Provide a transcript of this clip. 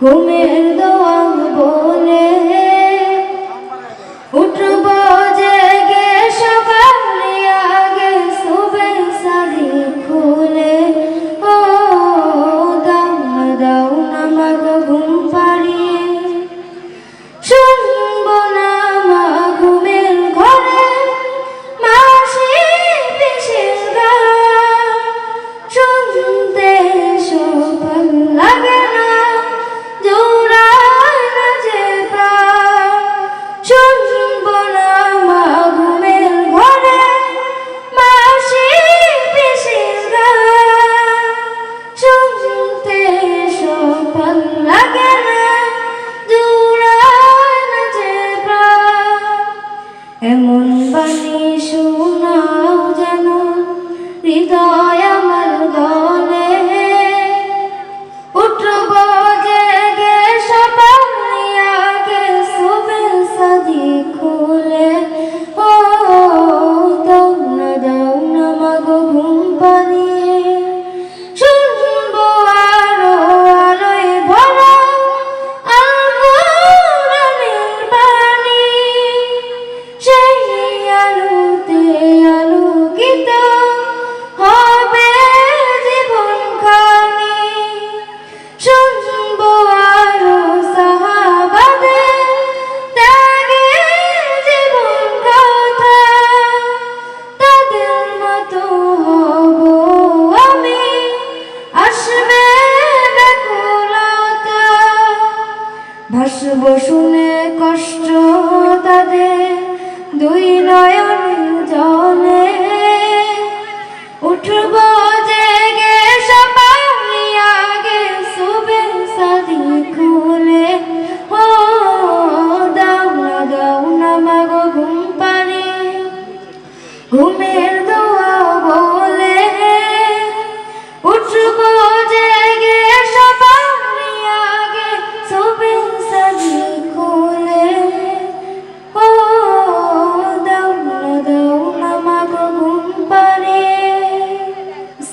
ঘুমের দোয়াং এমন বাণী ভাসব শুনে কষ্ট তাদের, দুই নয়ন জলে উঠব জেগে সবাই আগে শুভে সাদি খুলে। ও, দাও না দাও না, মাগো ঘুম পানি ঘুমে